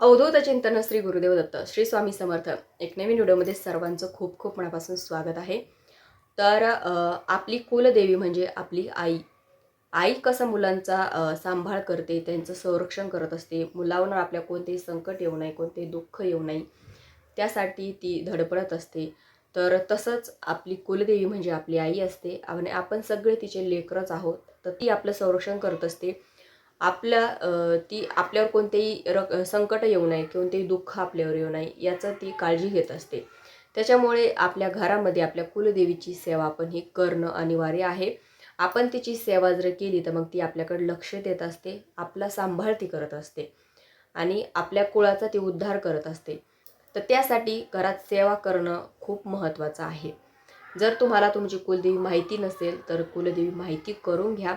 अवधूत चिंतन श्री गुरुदेव दत्त श्री स्वामी समर्थ. एक नवीन व्हिडिओमध्ये सर्वांचं खूप खूप मनापासून स्वागत आहे. तर आपली कुलदेवी म्हणजे आपली आई. आई कसं मुलांचा सांभाळ करते त्यांचं संरक्षण करत असते मुलांवर आपल्या कोणतेही संकट येऊ नये कोणते दुःख येऊ नये त्यासाठी ती धडपडत असते. तर तसंच आपली कुलदेवी म्हणजे आपली आई असते. आणि आपण सगळे तिचे लेकरच आहोत. तर ती आपलं संरक्षण करत असते. आपल्या ती आपल्यावर कोणतेही रक संकट येऊ नये कोणतेही दुःख आपल्यावर येऊ नये याचं ती काळजी घेत असते. त्याच्यामुळे आपल्या घरामध्ये आपल्या कुलदेवीची सेवा आपण ही करणं अनिवार्य आहे. आपण तिची सेवा जर केली तर मग ती आपल्याकडे लक्ष देत असते आपला सांभाळ ती करत असते आणि आपल्या कुळाचा ती उद्धार करत असते. तर त्यासाठी घरात सेवा करणं खूप महत्त्वाचं आहे. जर तुम्हाला तुमची कुलदेवी माहिती नसेल तर कुलदेवी माहिती करून घ्या.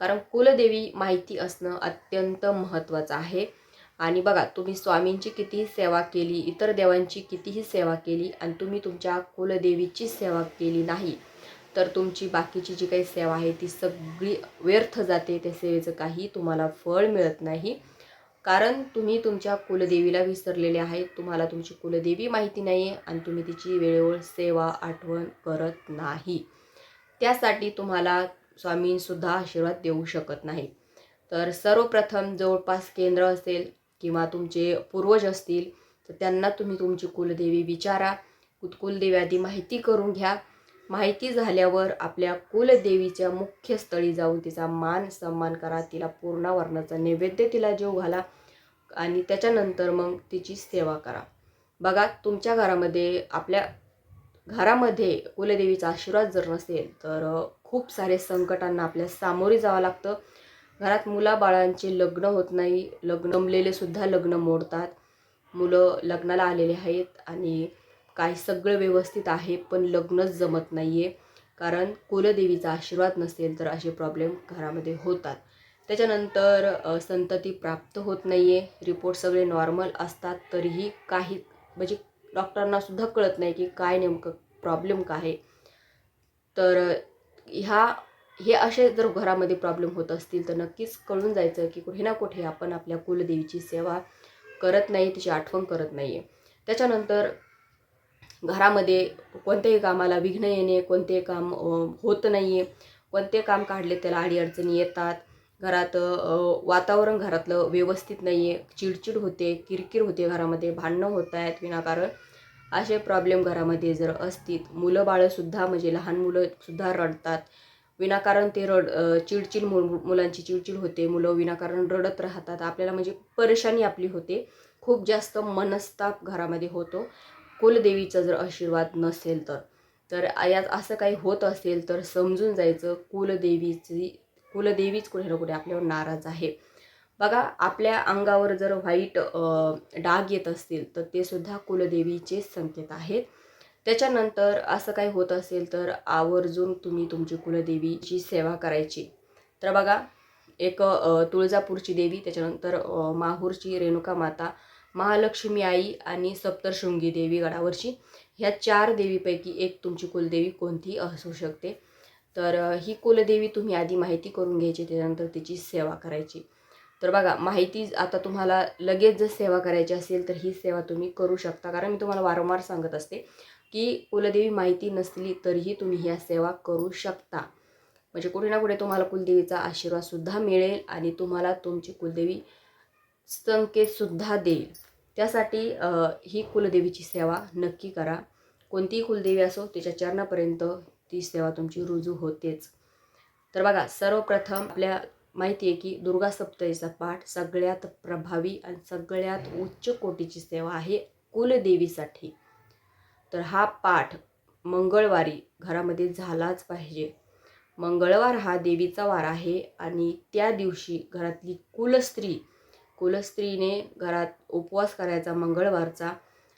कारण कुलदेवी माहिती असणं अत्यंत महत्त्वाचं आहे. आणि बघा तुम्ही स्वामींची कितीही सेवा केली इतर देवांची कितीही सेवा केली आणि तुम्ही तुमच्या कुलदेवीची सेवा केली नाही तर तुमची बाकीची जी काही सेवा आहे ती सगळी व्यर्थ जाते. त्या सेवेचं काही तुम्हाला फळ मिळत नाही. कारण तुम्ही तुमच्या कुलदेवीला विसरलेले आहेत तुम्हाला तुमची कुलदेवी माहिती नाही आहे आणि तुम्ही तिची वेळेवर सेवा आठवण करत नाही. त्यासाठी तुम्हाला स्वामींसुद्धा आशीर्वाद देऊ शकत नाही तर सर्वप्रथम जवळपास केंद्र असेल किंवा तुमचे पूर्वज असतील तर त्यांना तुम्ही तुमची कुलदेवी विचारा. कुलदेवी आधी माहिती करून घ्या. माहिती झाल्यावर आपल्या कुलदेवीच्या मुख्य स्थळी जाऊन तिचा मान सन्मान करा. तिला पूर्ण वर्णाचा नैवेद्य तिला जेव घाला आणि त्याच्यानंतर मग तिची सेवा करा. बघा तुमच्या घरामध्ये आपल्या घरामध्ये कुलदेवीचा आशीर्वाद जर नसेल तर खूप सारे संकटांना आपल्या सामोरे जावं लागतं. घरात मुलाबाळांचे लग्न होत नाही. लग्न जमलेलेसुद्धा लग्न मोडतात. मुलं लग्नाला आलेले आहेत आणि काही सगळं व्यवस्थित आहे पण लग्नच जमत नाही आहे कारण कुलदेवीचा आशीर्वाद नसेल तर असे प्रॉब्लेम घरामध्ये होतात. त्याच्यानंतर संतती प्राप्त होत नाही आहे रिपोर्ट सगळे नॉर्मल असतात. तरीही काही म्हणजे डॉक्टरांनासुद्धा कळत नाही की काय नेमकं प्रॉब्लेम काय तर ह्या हे असे जर घरामध्ये प्रॉब्लेम होत असतील तर नक्कीच कळून जायचं की कुठे ना कुठे आपण आपल्या कुलदेवीची सेवा करत नाही तिची आठवण करत नाही आहे त्याच्यानंतर घरामध्ये कोणत्याही कामाला विघ्न येणे कोणतेही काम होत नाही आहे कोणते काम काढले त्याला अडीअडचणी येतात घरात वातावरण घरातलं व्यवस्थित नाही आहे चिडचिड होते किरकिर होते घरामध्ये भांडणं होत आहेत विनाकारण. असे प्रॉब्लेम घरामध्ये जर असतील मुलं बाळंसुद्धा म्हणजे लहान मुलंसुद्धा रडतात. विनाकारण ते रड चिडचिड मु मुलांची चिडचिड होते मुलं विनाकारण रडत राहतात. आपल्याला म्हणजे परेशानी आपली होते. खूप जास्त मनस्ताप घरामध्ये होतो. कुलदेवीचा जर आशीर्वाद नसेल तर. तर यात असं काही होत असेल तर समजून जायचं कुलदेवीची कुलदेवीच कुठे ना कुठे आपल्यावर नाराज आहे. बघा आपल्या अंगावर जर व्हाईट डाग येत असतील तर ते सुद्धा कुलदेवीचे संकेत आहेत. त्याच्यानंतर असं काही होत असेल तर आवर्जून तुम्ही तुमची कुलदेवीची सेवा करायची. तर बघा एक तुळजापूरची देवी त्याच्यानंतर माहूरची रेणुका माता महालक्ष्मी आई आणि सप्तशृंगी देवी गडावरची ह्या चार देवीपैकी एक तुमची कुलदेवी कोणतीही असू शकते? तर ही कुलदेवी तुम्ही आधी माहिती करून घ्यायची त्याच्यानंतर तिची सेवा करायची. तर बघा माहिती आता तुम्हाला लगेच जर सेवा करायची असेल तर ही सेवा तुम्ही करू शकता. कारण मी तुम्हाला वारंवार सांगत असते की कुलदेवी माहिती नसली तरीही तुम्ही ह्या सेवा करू शकता. म्हणजे कुठे ना कुठे तुम्हाला कुलदेवीचा आशीर्वादसुद्धा मिळेल आणि तुम्हाला तुमची कुलदेवी संकेतसुद्धा देईल. त्यासाठी ही कुलदेवीची सेवा नक्की करा. कोणतीही कुलदेवी असो तिच्या चरणापर्यंत ती सेवा तुमची रुजू होतेच. तर बघा सर्वप्रथम आपल्या माहिती आहे की दुर्गा सप्तमीचा पाठ सगळ्यात प्रभावी आणि सगळ्यात उच्च कोटीची सेवा आहे कुलदेवीसाठी. तर हा पाठ मंगळवारी घरामध्ये झालाच पाहिजे. मंगळवार हा देवीचा वार आहे आणि त्या दिवशी घरातली कुलस्त्री कुलस्त्रीने घरात उपवास करायचा मंगळवारचा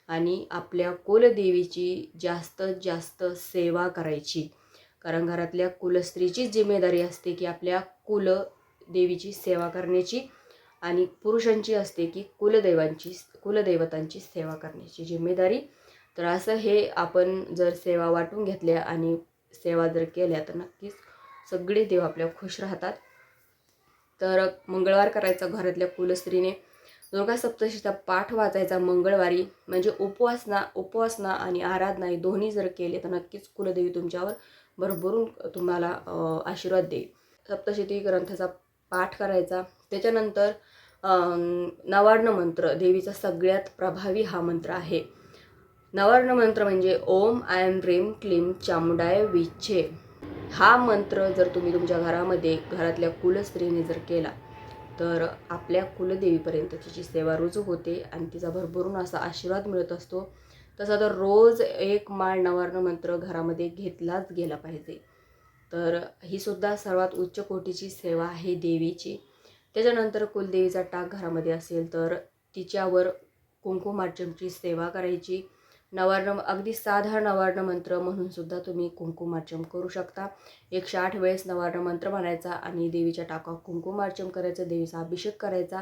आणि आपल्या कुलदेवीची जास्त जास्त सेवा करायची. कारण घरातल्या कुलस्त्रीची जिम्मेदारी असते की आपल्या कुल देवीची सेवा करण्याची आणि पुरुषांची असते की कुलदैवांची कुलदैवतांची सेवा करण्याची जिम्मेदारी. तर असं हे आपण जर सेवा वाटून घेतल्या आणि सेवा जर केल्या तर नक्कीच सगळे देव आपल्या खुश राहतात. तर मंगळवार करायचा घरातल्या कुलस्त्रीने. दुर्गा सप्तशीचा पाठ वाचायचा मंगळवारी. म्हणजे उपवासना उपवासना आणि आराधना हे दोन्ही जर केले तर नक्कीच कुलदेवी तुमच्यावर भरभरून तुम्हाला आशीर्वाद देईल. सप्तशती ग्रंथाचा पाठ करायचा. त्याच्यानंतर नवार्ण मंत्र देवीचा सगळ्यात प्रभावी हा मंत्र आहे. नवार्ण मंत्र म्हणजे ओम आयम ह्रीम क्लीम चामुंडाय विच्छे. हा मंत्र जर तुम्ही तुमच्या घरामध्ये घरातल्या कुलस्त्रीने जर केला तर आपल्या कुलदेवीपर्यंत तिची सेवा रुजू होते आणि तिचा भरभरून असा आशीर्वाद मिळत असतो तसा तर रोज एक माळ नवार्ण मंत्र घरामध्ये घेतलाच गेला पाहिजे. तर ही सुद्धा सर्वात उच्च कोटीची सेवा आहे देवीची. त्याच्यानंतर कुलदेवीचा टाक घरामध्ये असेल तर तिच्यावर कुंकुमार्चनची सेवा करायची. नवार्ण अगदी साधा नवार्ण मंत्र म्हणून सुद्धा तुम्ही कुंकुमार्चन करू शकता. एकशे आठ वेळेस नवार्ण मंत्र म्हणायचा आणि देवीच्या टाकावर कुंकुमार्चन करायचं देवीचा अभिषेक करायचा.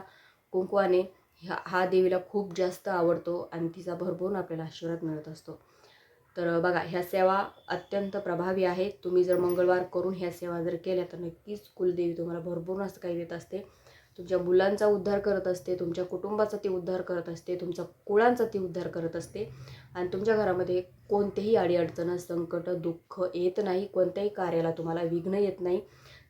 कुंकू आणि ह्या हा देवीला खूप जास्त आवडतो आणि तिचा भरभरून आपल्याला आशीर्वाद मिळत असतो. तर बघा ह्या सेवा अत्यंत प्रभावी आहेत. तुम्ही जर मंगळवार करून ह्या सेवा जर केल्या तर नक्कीच कुलदेवी तुम्हाला भरपूर असं काही देत असते. तुमच्या मुलांचा उद्धार करत असते तुमच्या कुटुंबाचा ती उद्धार करत असते तुमच्या कुळांचा ती उद्धार करत असते. आणि तुमच्या घरामध्ये कोणतेही अडीअडचण संकट दुःख येत नाही. कोणत्याही कार्याला तुम्हाला विघ्न येत नाही.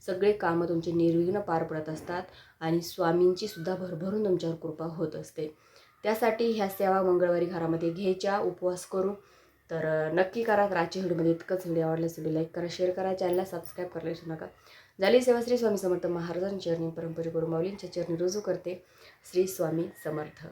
सगळे कामं तुमचे निर्विघ्न पार पडत असतात आणि स्वामींची सुद्धा भरभरून तुमच्यावर कृपा होत असते. त्यासाठी ह्या सेवा मंगळवारी घरामध्ये घ्यायच्या उपवास करून तर नक्की करा आजच्या व्हिडिओमध्ये इतकंच व्हिडिओ आवडला असेल लाईक करा शेअर करा चॅनलला सबस्क्राईब करायला विसरू नका. झाली सेवा श्री स्वामी समर्थ महाराजांच्या चरणी परंपरे गुरु माऊलींच्या चरणी रुजू करते. श्री स्वामी समर्थ.